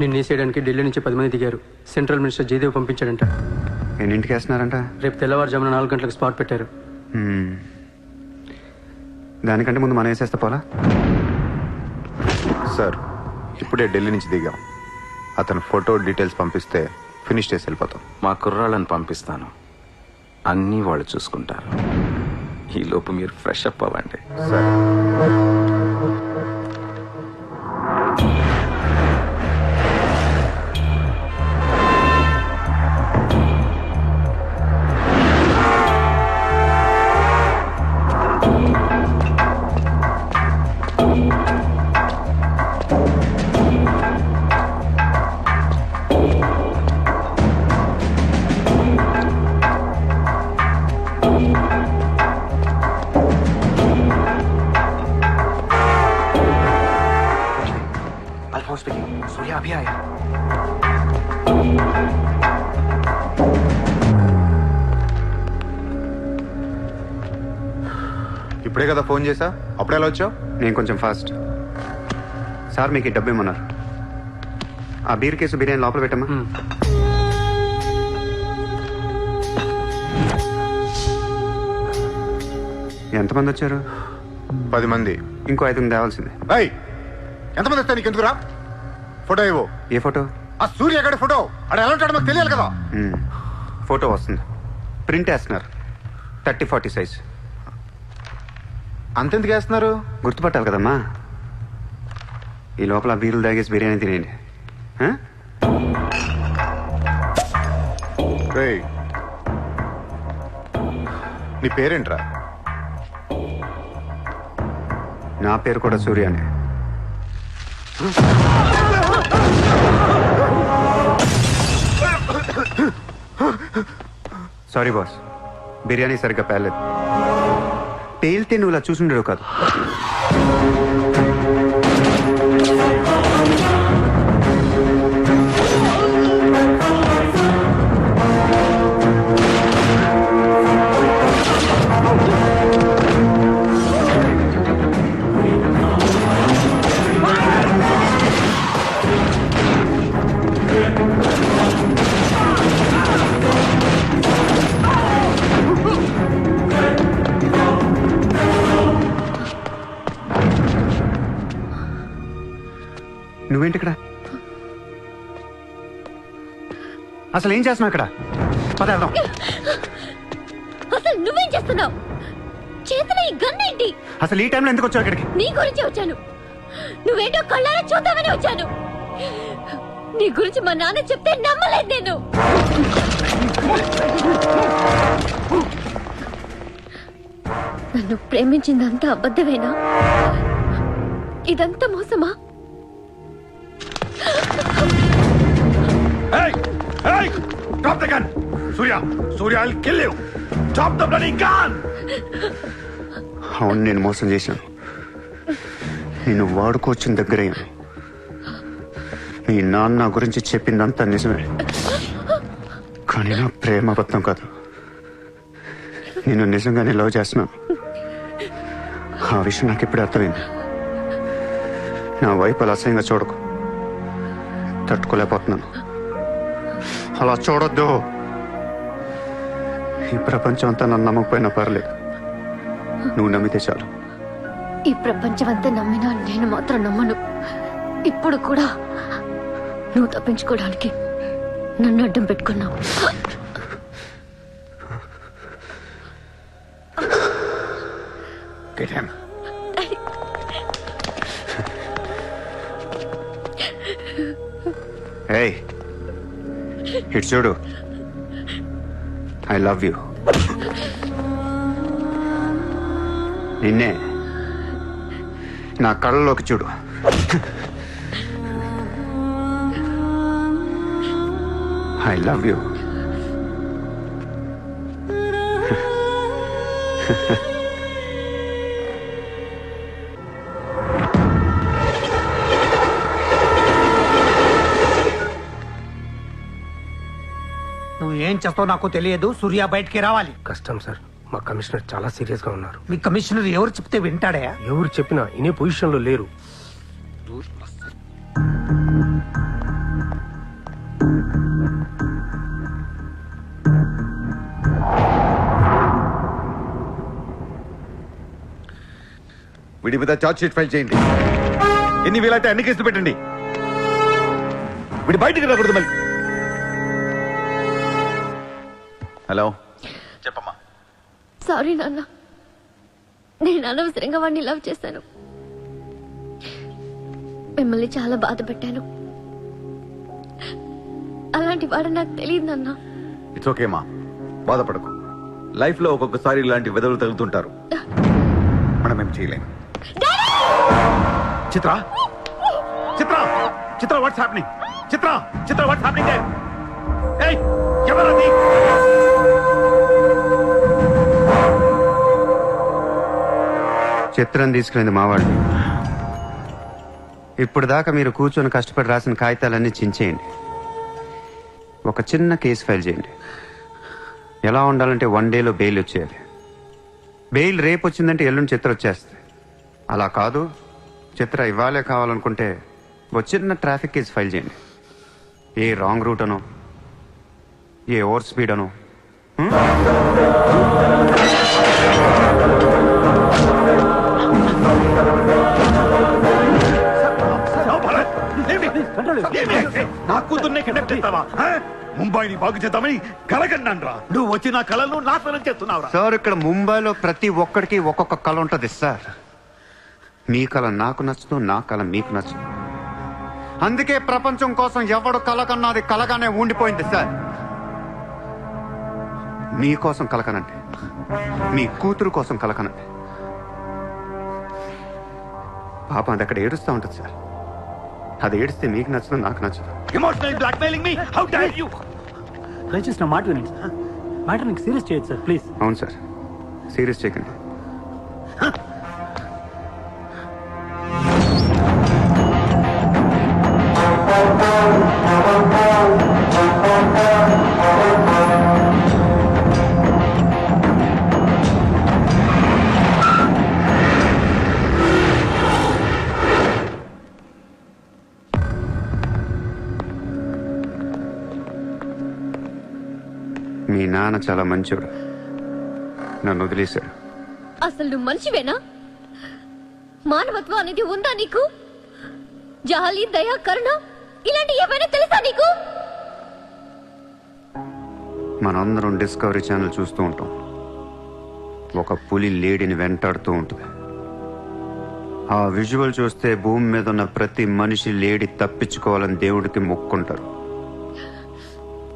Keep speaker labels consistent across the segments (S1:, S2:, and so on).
S1: నిన్ను వేసేయడానికి ఢిల్లీ నుంచి పది మంది దిగారు. సెంట్రల్ మినిస్టర్ జయదేవ్ పంపించాడంట.
S2: ఎన్నింటికి వేస్తున్నారంట?
S1: రేపు తెల్లవారుజామున నాలుగు గంటలకు స్పాట్ పెట్టారు.
S2: దానికంటే ముందు మనం వేసేస్తే పోలా?
S3: సార్ ఇప్పుడే ఢిల్లీ నుంచి దిగాం. అతను ఫోటో డీటెయిల్స్ పంపిస్తే ఫినిష్ చేసి వెళ్ళిపోతాం.
S4: మా కుర్రాళ్ళని పంపిస్తాను. అన్నీ వాళ్ళు చూసుకుంటారు. ఈ లోపు మీరు ఫ్రెష్ అప్ అవ్వండి.
S3: సార్.
S2: अल्फोंस स्पीकिंग सूर्या अभी आया
S3: ఇప్పుడే కదా ఫోన్ చేసా అప్పుడు ఎలా వచ్చావు
S2: నేను కొంచెం ఫాస్ట్ సార్ మీకు ఈ డబ్బు ఇమ్మన్నారు ఆ బీర్ కేసు బిర్యానీ లోపల పెట్టమ్మా
S1: హ్మ్.
S2: ఎంతమంది వచ్చారు
S3: పది మంది
S2: ఇంకో ఐదుగురు తేవాల్సిందే
S3: అయ్ ఎంతమంది వస్తాయి నీకు ఎందుకురా ఫోటో ఇవ్వు.
S2: ఏ ఫోటో?
S3: ఆ సూర్య ఎక్కడ ఫోటో. అక్కడ ఎలా ఉంటాడో మాకు తెలియాలి కదా.
S2: ఫోటో వస్తుంది. ప్రింట్ వేస్తున్నారు. Thirty forty size.
S3: అంతెందుకు వేస్తున్నారు?
S2: గుర్తుపట్టాలి కదమ్మా. ఈ లోపల బీర్లు తాగేసి బిర్యానీ తినేయండి.
S3: నీ పేరేంట్రా?
S2: నా పేరు కూడా సూర్యానే. సారీ బాస్ బిర్యానీ సరిగ్గా పేర్లేదు పేలితే నువ్వు ఇలా చూసుండడు కాదు. నువ్వేంటి ఇక్కడ అసలు ఏం చేస్తున్నావు ఇక్కడ పద వెళ్దాం.
S5: అసలు నువ్వేం చేస్తున్నావు? చేతిలో ఈ గన్ ఏంటి?
S2: అసలు ఈ టైంలో ఎందుకు వచ్చావు ఇక్కడికి?
S5: నీ గురించి వచ్చాను. నువ్వేంటో కళ్ళారా చూద్దామని వచ్చాను. నీ గురించి మా నాన్న చెప్తే నమ్మలేదు నేను. నన్ను ప్రేమించిందంతా అబద్ధమేనా? ఇదంతా మోసమా?
S6: Surya! Surya, I'll kill you! Drop the bloody gun!
S2: అవును నేను మోసం చేశాను. నేను వాడుకోవచ్చిన దగ్గరయ్యాను మీ నాన్న గురించి చెప్పిందంతా నిజమే. కానీ నా ప్రేమ అబద్ధం కాదు. నేను నిజంగానే లవ్ చేస్తున్నాను. ఆ విషయం నాకు ఇప్పుడే అర్థమైంది. నా వైపు అలా అసహ్యంగా చూడకు. తట్టుకోలేకపోతున్నాను. అలా చూడొద్దు. ఈ ప్రపంచం అంతా నన్ను నమ్మకపోయినా పర్లేదు. నువ్వు నమ్మితే చాలు.
S5: ఈ ప్రపంచం అంతా నమ్మినా నేను మాత్రం నమ్మను. ఇప్పుడు కూడా నువ్వు తప్పించుకోవడానికి నన్ను అడ్డం పెట్టుకున్నావు.
S6: Get him.
S2: ఏయ్. ఇటు చూడు. ఐ లవ్ యూ నిన్నే నా కళ్ళలోకి చూడు. ఐ లవ్ యూ
S7: ఏం చేస్తావు నాకు తెలియదు. సూర్య బయటికి రావాలి.
S1: కష్టం సార్. మా కమిషనర్ చాలా సీరియస్గా ఉన్నారు.
S7: మీ కమిషనర్ ఎవరు చెప్తే వింటాడా?
S1: ఎవరు చెప్పినా ఇనే పొజిషన్లో లేరు.
S6: వీడి మీద చార్జ్ షీట్ ఫైల్ చేయండి. ఎన్ని వీలైతే అన్ని కేసులు పెట్టండి. వీడి బయటికి రాకూడదు మళ్ళీ. హలో. చెప్పమ్మా.
S5: సారీ నాన్న. నేను అనవసరంగా వాడిని లవ్ చేశాను. మిమ్మల్ని చాలా బాధ పెట్టాను. అలాంటి వాడు నాకు తెలియదు నాన్న.
S6: ఇట్స్ ఓకే మా బాధపడకు. లైఫ్లో ఒక్కొక్కసారి ఇలాంటి వెదవులు తగులుతుంటారు. మనం ఏం చేయలేం Chitra! Chitra! Chitra what's happening Chitra! Chitra what's happening ఎవరది?
S2: చిత్రం తీసుకునేది మావాడు ఇప్పుడు దాకా మీరు కూర్చొని కష్టపడి రాసిన కాగితాలన్నీ చించేయండి. ఒక చిన్న కేసు ఫైల్ చేయండి. ఎలా ఉండాలంటే వన్ డేలో బెయిల్ వచ్చేయాలి. బెయిల్ రేపు వచ్చిందంటే ఎల్లుండి చిత్ర వచ్చేస్తుంది. అలా కాదు. చిత్ర ఇవ్వాలే కావాలనుకుంటే ఒక చిన్న ట్రాఫిక్ కేసు ఫైల్ చేయండి. ఏ రాంగ్ రూట్ అనో ఏ ఓవర్ స్పీడ్ అనో
S6: నా కూతుర్నే కిడ్నాప్ చేస్తావా? ఆ? ముంబైని బాగు చేద్దామని కలగన్నాను రా నువ్వు వచ్చి నా కళను నాశనం చేస్తున్నావురా.
S2: సార్ ఇక్కడ ముంబైలో ప్రతి ఒక్కడికి ఒక్కొక్క కళ ఉంటుంది సార్. మీ కళ నాకు నచ్చదు నా కళ మీకు నచ్చదు అందుకే ప్రపంచం కోసం ఎవడు కళ కన్నా అది కలగానే ఉండిపోయింది సార్ మీకోసం కలకనండి మీ కూతురు కోసం కలకనండి పాపం అది అక్కడ ఏడుస్తూ ఉంటుంది సార్. అది ఏడిస్తే మీకు నచ్చదు నాకు నచ్చదు.
S6: ఎమోషనల్ బ్లాక్మెయిలింగ్ మీ హౌ డేర్ యు
S8: దయచేసి నా మాట వినండి మ్యాటర్ నీకు సీరియస్ చేయొచ్చు సార్. ప్లీజ్
S2: అవును సార్. సీరియస్ చేయకండి. నాన్న చాలా మంచోడు. నన్ను వదిలేశాడు.
S5: అసలు నువ్వు మనిషివేనా? మానవత్వం అనేది ఉందా నీకు? జాలి దయ కరుణ ఇలాంటి ఏమైనా తెలుసా నీకు?
S2: మనందరం డిస్కవరీ ఛానల్ చూస్తూ ఉంటాం. ఒక పులి లేడిని వెంటాడుతూ ఉంటుంది. ఆ విజువల్ చూస్తే భూమి మీద ఉన్న ప్రతి మనిషి లేడి తప్పించుకోవాలని దేవుడికి మొక్కుంటారు.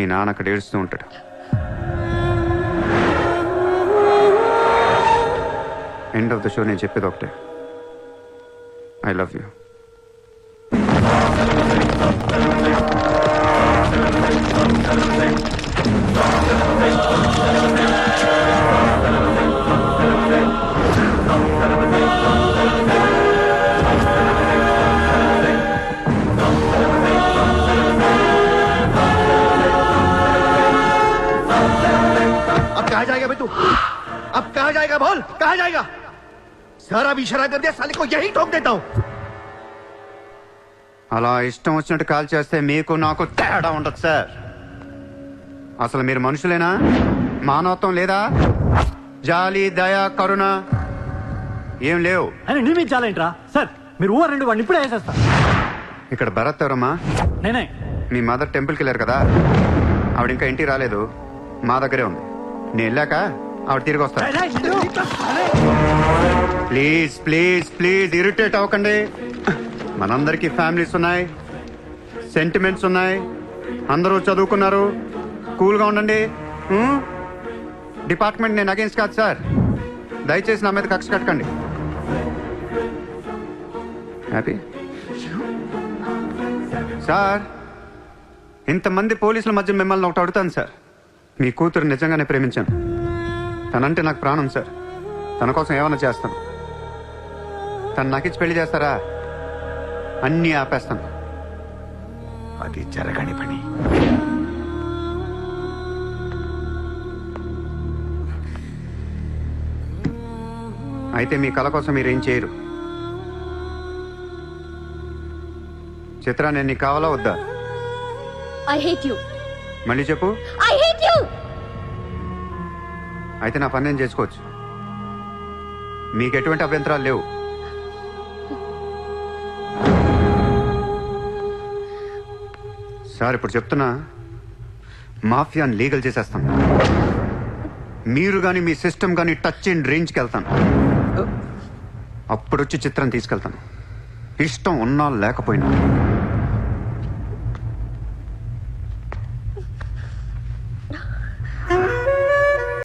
S2: మీ నాన్న అక్కడ ఏడుస్తూ ఉంటాడు ఎండ్ ఆఫ్ ద షో నేను చెప్పేది ఒకటే I love
S6: you Thank you. बे तू अब कहा जाएगा बोल कहा जाएगा सारा भी इशारा कर दिया साले को यही ठोक देता हूँ
S2: అలా ఇష్టం వచ్చినట్టు కాల్ చేస్తే మీకు నాకు తేడా ఉండదు సార్ అసలు మీరు మనుషులేనా మానవత్వం లేదా జాలి దయ కరుణ ఏం లేవు
S8: అని నీ మీద చాలా ఏంట్రా సార్ మీరు ఊరు రెండు వాడిని ఇప్పుడే వేసేస్తా
S2: ఇక్కడ భరత్ ఎవరమ్మా
S8: నేనే
S2: మీ మదర్ టెంపుల్కి వెళ్ళారు కదా ఆవిడ ఇంకా ఇంటికి రాలేదు మా దగ్గరే ఉంది నేను వెళ్ళాక ఆవిడ తిరిగి వస్తా. ప్లీజ్ ప్లీజ్ ప్లీజ్ ఇరిటేట్ అవ్వకండి. మనందరికీ ఫ్యామిలీస్ ఉన్నాయి సెంటిమెంట్స్ ఉన్నాయి అందరూ చదువుకున్నారు. కూల్గా ఉండండి? డిపార్ట్మెంట్ నేను అగేన్స్ట్ కాదు సార్. దయచేసి నా మీద కక్ష కట్టకండి. హ్యాపీ? సార్ ఇంతమంది పోలీసుల మధ్య మిమ్మల్ని ఒకటి అడుగుతాను సార్. మీ కూతురు నిజంగానే ప్రేమించాను. తనంటే నాకు ప్రాణం సార్. తన కోసం ఏమైనా చేస్తాను. తను నాకిచ్చి పెళ్ళి చేస్తారా? అన్నీ ఆపేస్తాను.
S3: అది జరగని పని.
S2: అయితే మీ కళ కోసం మీరు ఏం చేయరు. చిత్ర నేను నీకు కావాలా వద్దా?
S5: ఐ హేట్ యు
S2: మళ్ళీ చెప్పు.
S5: ఐ
S2: అయితే నా పని నేను చేసుకోవచ్చు. మీకు ఎటువంటి అభ్యంతరాలు లేవు. సార్ ఇప్పుడు చెప్తున్నా మాఫియాని లీగల్ చేసేస్తాను. మీరు కానీ మీ సిస్టమ్ కానీ టచ్ అండ్ రేంజ్కి వెళ్తాను. అప్పుడొచ్చి చిత్రం తీసుకెళ్తాను. ఇష్టం ఉన్నా లేకపోయినా.